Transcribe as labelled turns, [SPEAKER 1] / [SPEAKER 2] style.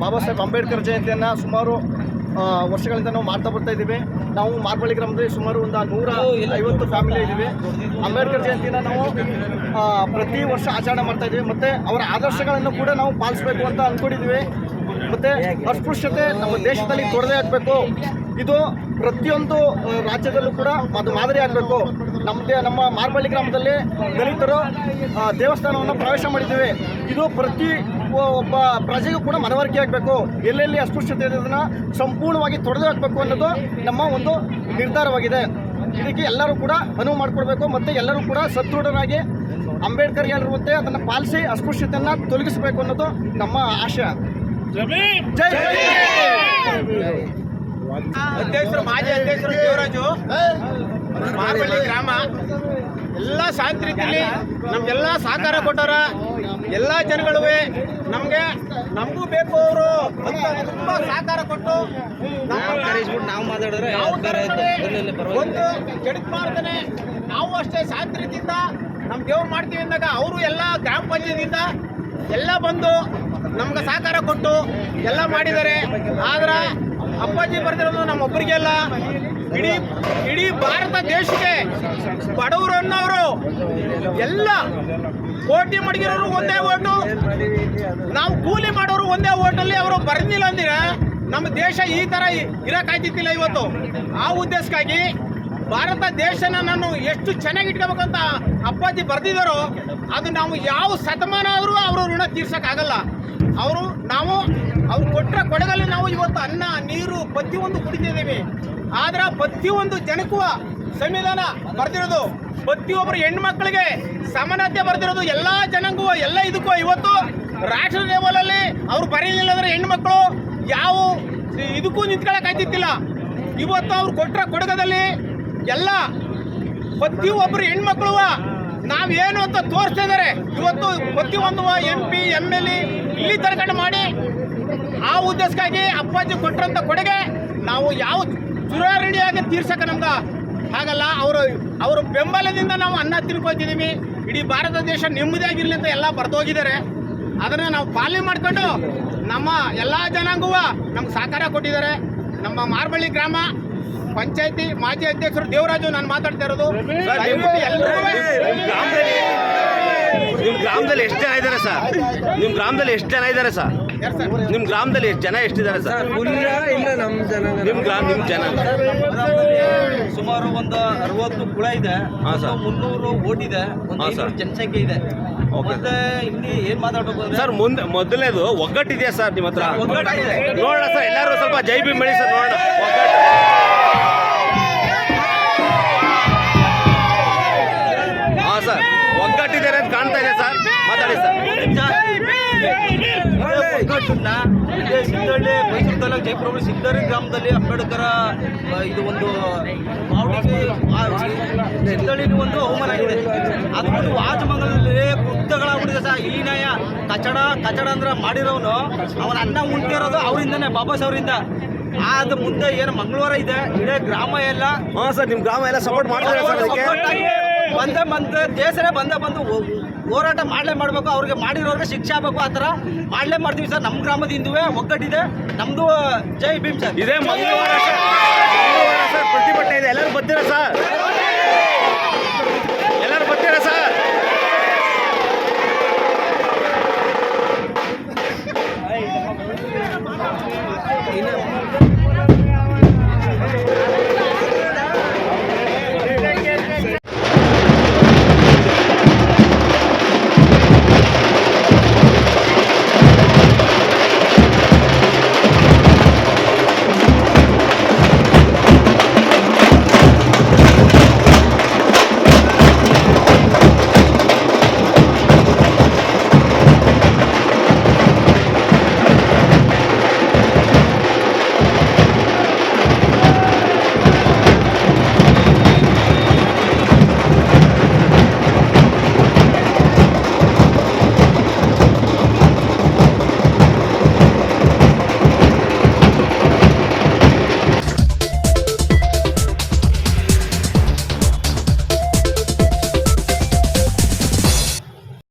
[SPEAKER 1] ಬಾಬಾ ಸಾಹೇಬ್ ಅಂಬೇಡ್ಕರ್ ಜಯಂತಿಯನ್ನು ಸುಮಾರು ವರ್ಷಗಳಿಂದ ನಾವು ಮಾಡ್ತಾ ಬರ್ತಾ ಇದ್ದೀವಿ. ನಾವು ಮಾರ್ಬಳ್ಳಿ ಗ್ರಾಮದಲ್ಲಿ ಸುಮಾರು ಒಂದು ನೂರ ಐವತ್ತು ಫ್ಯಾಮಿಲಿ ಇದ್ದೀವಿ. ಅಂಬೇಡ್ಕರ್ ಜಯಂತಿನ ನಾವು ಪ್ರತಿ ವರ್ಷ ಆಚರಣೆ ಮಾಡ್ತಾ ಇದ್ದೀವಿ. ಮತ್ತು ಅವರ ಆದರ್ಶಗಳನ್ನು ಕೂಡ ನಾವು ಪಾಲಿಸಬೇಕು ಅಂತ ಅಂದ್ಕೊಂಡಿದ್ದೀವಿ ಮತ್ತು ಅಸ್ಪೃಶ್ಯತೆ ನಮ್ಮ ದೇಶದಲ್ಲಿ ತೊಡೆದೇ ಆಗಬೇಕು. ಇದು ಪ್ರತಿಯೊಂದು ರಾಜ್ಯದಲ್ಲೂ ಕೂಡ ಅದು ಮಾದರಿ ಆಗಬೇಕು. ನಮ್ಮದೇ ನಮ್ಮ ಮಾರ್ಬಳ್ಳಿ ಗ್ರಾಮದಲ್ಲಿ ದಲಿತರು ದೇವಸ್ಥಾನವನ್ನು ಪ್ರವೇಶ ಮಾಡಿದ್ದೀವಿ. ಇದು ಪ್ರತಿ ಒಬ್ಬ ಪ್ರಜೆಗೂ ಕೂಡ ಮನವರಿಕೆ ಆಗಬೇಕು. ಎಲ್ಲೆಲ್ಲಿ ಅಸ್ಪೃಶ್ಯತೆ ಇದೆ ಅದನ್ನು ಸಂಪೂರ್ಣವಾಗಿ ತೊಡೆದು ಹಾಕಬೇಕು ಅನ್ನೋದು ನಮ್ಮ ಒಂದು ನಿರ್ಧಾರವಾಗಿದೆ. ಇದಕ್ಕೆ ಎಲ್ಲರೂ ಕೂಡ ಅನುವು ಮಾಡಿಕೊಡ್ಬೇಕು ಮತ್ತು ಎಲ್ಲರೂ ಕೂಡ ಸದೃಢರಾಗಿ ಅಂಬೇಡ್ಕರ್ ಹೇಳಿರುವಂತೆ ಅದನ್ನು ಪಾಲಿಸಿ ಅಸ್ಪೃಶ್ಯತೆಯನ್ನು ತೊಲಗಿಸಬೇಕು ಅನ್ನೋದು ನಮ್ಮ ಆಶಯ. ಜೈ
[SPEAKER 2] ಅಧ್ಯಕ್ಷರು ಮಾಜಿ ಅಧ್ಯಕ್ಷರು ದೇವರಾಜು ಮಾರ್ಬಳ್ಳಿ ಗ್ರಾಮ ಎಲ್ಲ ಶಾಂತಿ ರೀತಿಯಲ್ಲಿ ನಮ್ಗೆಲ್ಲ ಸಹಕಾರ ಕೊಟ್ಟಾರ. ಎಲ್ಲ ಜನಗಳು ನಮ್ಗೆ ನಮಗೂ ಬೇಕು ಅವರು ತುಂಬಾ ಸಹಕಾರ ಕೊಟ್ಟು
[SPEAKER 3] ನಾವು ಮಾತಾಡಿದ್ರೆ
[SPEAKER 2] ಒಂದು ಕೆಡಕ್ ಮಾಡ್ತಾನೆ. ನಾವು ಅಷ್ಟೇ ಶಾಂತಿ ರೀತಿಯಿಂದ ನಮ್ಮ ದೇವ್ರು ಮಾಡ್ತೀವಿ ಅಂದಾಗ ಅವರು ಎಲ್ಲ ಗ್ರಾಮ ಪಂಚಾಯತಿಯಿಂದ ಎಲ್ಲ ಬಂದು ನಮ್ಗೆ ಸಹಕಾರ ಕೊಟ್ಟು ಎಲ್ಲ ಮಾಡಿದ್ದಾರೆ. ಆದ್ರೆ ಅಪ್ಪಾಜಿ ಬರ್ತಿರೋದು ನಮ್ಮ ಒಬ್ಬರಿಗೆ ಅಲ್ಲ ಇಡೀ ಇಡೀ ಭಾರತ ದೇಶಕ್ಕೆ ಬಡವರು ಅನ್ನೋರು ಎಲ್ಲ ಕೋಟಿ ಮಡಗಿರೋರು ಒಂದೇ ಓಟು. ನಾವು ಕೂಲಿ ಮಾಡೋರು ಒಂದೇ ಓಟಲ್ಲಿ ಅವರು ಬರ್ದಿಲ್ಲ ಅಂದ್ರೆ ನಮ್ಮ ದೇಶ ಈ ತರ ಇರೋಕ್ಕಾಗ್ತಿತ್ತಿಲ್ಲ ಇವತ್ತು. ಆ ಉದ್ದೇಶಕ್ಕಾಗಿ ಭಾರತ ದೇಶನ ನಾನು ಎಷ್ಟು ಚೆನ್ನಾಗಿ ಇಟ್ಕೋಬೇಕಂತ ಅಪ್ಪಾಜಿ ಬರ್ದಿದ್ದಾರೋ, ಅದು ನಾವು ಯಾವ ಶತಮಾನ ಆದರೂ ಅವರು ಋಣ ತೀರ್ಸಕ್ಕಾಗಲ್ಲ. ಅವರು ನಾವು, ಅವ್ರು ಕೊಟ್ಟರೆ ಕೊಡಗಲ್ಲಿ ನಾವು ಇವತ್ತು ಅನ್ನ, ನೀರು, ಪ್ರತಿಯೊಂದು ಕುಡಿತಿದ್ದೀವಿ. ಆದ್ರೆ ಪ್ರತಿಯೊಂದು ಜನಕ್ಕೂ ಸಂವಿಧಾನ ಬರ್ದಿರೋದು, ಪ್ರತಿಯೊಬ್ಬರು ಹೆಣ್ಮಕ್ಳಿಗೆ ಸಮಾನತೆ ಬರ್ದಿರೋದು, ಎಲ್ಲಾ ಜನಕ್ಕೂ ಎಲ್ಲ ಇದಕ್ಕೂ ಇವತ್ತು ರಾಷ್ಟ್ರ ಲೆವೆಲಲ್ಲಿ ಅವ್ರು ಬರೀಲಿಲ್ಲ ಅಂದ್ರೆ ಹೆಣ್ಮಕ್ಳು ಯಾವ ಇದಕ್ಕೂ ನಿಂತ್ಕೊಳಕ್ ಆಯ್ತಿತ್ತಿಲ್ಲ ಇವತ್ತು ಅವ್ರು ಕೊಟ್ಟರೆ ಕೊಡಗದಲ್ಲಿ ಎಲ್ಲ ಪ್ರತಿಯೊಬ್ಬರು ಹೆಣ್ಮಕ್ಳು ನಾವೇನು ಅಂತ ತೋರಿಸ್ತಾ ಇದ್ದಾರೆ. ಇವತ್ತು ಪ್ರತಿಯೊಂದು ಎಂ ಪಿ ಎಂ ಎಲ್ ಇಲ್ಲಿ ತರ್ಕಂಡು ಮಾಡಿ ಆ ಉದ್ದೇಶಕ್ಕಾಗಿ ಅಪ್ಪಾಜಿ ಕೊಟ್ಟರಂತ ಕೊಡುಗೆ ನಾವು ಯಾವ ಚುರಾರಣಿಯಾಗಿ ತೀರ್ಸಕ ನಮ್ಗೆ ಹಾಗಲ್ಲ ಅವರು, ಅವರ ಬೆಂಬಲದಿಂದ ನಾವು ಅನ್ನ ತಿನ್ಕೊತಿದ್ದೀವಿ ಇಡೀ ಭಾರತ ದೇಶ ನೆಮ್ಮದಿಯಾಗಿರ್ಲಿ ಅಂತ ಎಲ್ಲ ಬರೆದೋಗಿದ್ದಾರೆ. ಅದನ್ನ ನಾವು ಪಾಲನೆ ಮಾಡ್ಕೊಂಡು ನಮ್ಮ ಎಲ್ಲ ಜನಾಂಗವ ನಮ್ಗೆ ಸಹಕಾರ ಕೊಟ್ಟಿದ್ದಾರೆ. ನಮ್ಮ ಮಾರ್ಬಳ್ಳಿ ಗ್ರಾಮ ಪಂಚಾಯತಿ ಮಾಜಿ ಅಧ್ಯಕ್ಷರು ದೇವರಾಜು ನಾನು ಮಾತಾಡ್ತಾ ಇರೋದು. ದಯವಿಟ್ಟು ಎಲ್ಲರೂ
[SPEAKER 4] ನಿಮ್ ಗ್ರಾಮದಲ್ಲಿ ಎಷ್ಟು ಜನ ಇದ್ದಾರೆ ಸರ್? ನಿಮ್ ಗ್ರಾಮದಲ್ಲಿ ಎಷ್ಟು ಜನ ಇದ್ದಾರೆ ಸರ್?
[SPEAKER 2] ನಿಮ್ಮ
[SPEAKER 4] ನಿಮ್ ಗ್ರಾಮದಲ್ಲಿ ಎಷ್ಟು ಜನ ಎಷ್ಟಿದ್ದಾರೆ ಸರ್?
[SPEAKER 3] ಇಲ್ಲ ನಮ್ಮ
[SPEAKER 4] ಗ್ರಾಮ ನಿಮ್ ಜನ.
[SPEAKER 3] ಸುಮಾರು ಒಂದು ಅರವತ್ತು ಕುಳ ಇದೆ.
[SPEAKER 4] ಹಾ, ಸರ್.
[SPEAKER 3] ಮುನ್ನೂರು ಓಟ್ ಇದೆ.
[SPEAKER 4] ಸರ್.
[SPEAKER 3] ಜನಸಂಖ್ಯೆ ಇದೆ. ಮತ್ತೆ ಇಲ್ಲಿ ಏನ್ ಮಾತಾಡ್ಬೇಕು
[SPEAKER 4] ಸರ್ ಮುಂದೆ ಮೊದಲನೇದು ಒಗ್ಗಟ್ಟಿದೆಯಾ ಸರ್ ನಿಮ್ಮ ಹತ್ರ?
[SPEAKER 3] ಒಗ್ಗಟ್ಟಿದೆ.
[SPEAKER 4] ನೋಡೋಣ ಸರ್ ಎಲ್ಲರೂ ಸ್ವಲ್ಪ ಜೈ ಭೀಮ್ ಹೇಳಿ ಸರ್ ನೋಡೋಣ.
[SPEAKER 3] ಒಗ್ಗಟ್ಟನ್ನ ಇದೇ ಸಿದ್ದಳ್ಳಿ ಮೈಸೂರು ತಾಲೂಕು ಜಯಪುರ ಸಿಂಧಳ್ಳಿ ಗ್ರಾಮದಲ್ಲಿ ಅಂಬೇಡ್ಕರ ಇದು ಒಂದು ಸಿದ್ದಳ್ಳಿಲಿ ಒಂದು ಅವಮಾನ ಆಗಿದೆ. ಅದು ಒಂದು ವಾಜಮಂಗಲದಲ್ಲಿ ಕೃತ್ಯಗಳಾಗ್ಬಿಟ್ಟಿದೆ ಸರ್. ಹೀನಾಯ ಕಚಡ ಕಚಡ ಅಂದ್ರೆ ಮಾಡಿರೋನು. ಅವನ ಅನ್ನ ಉಂಟಿರೋದು ಅವರಿಂದನೇ ಬಾಬಾ ಅವರಿಂದ. ಅದು ಮುಂದೆ ಏನು ಮಂಗಳವಾರ ಇದೆ ಇಡೀ ಗ್ರಾಮ ಎಲ್ಲ
[SPEAKER 4] ಹಾ ಸರ್ ನಿಮ್ಮ ಗ್ರಾಮ ಎಲ್ಲ ಸಪೋರ್ಟ್ ಮಾಡ್ತಾರೆ ಸರ್ ಅದಕ್ಕೆ.
[SPEAKER 3] ಬಂದೇ ಬಂದ ದೇಶನೇ ಬಂದೇ ಹೋರಾಟ ಮಾಡಲೇ ಮಾಡಬೇಕು, ಅವ್ರಿಗೆ ಮಾಡಿರೋರಿಗೆ ಶಿಕ್ಷೆ ಆಗಬೇಕು ಆ ಥರ ಮಾಡಲೇ ಮಾಡ್ತೀವಿ ಸರ್. ನಮ್ಮ ಗ್ರಾಮದ ಹಿಂದುವೆ ಒಗ್ಗಟ್ಟಿದೆ. ನಮ್ಮದು ಜೈ ಭೀಮ್ ಸರ್.
[SPEAKER 4] ಇದೇ ಪ್ರತಿಭಟನೆ ಇದೆ. ಎಲ್ಲರೂ ಬರ್ತೀರಾ ಸರ್?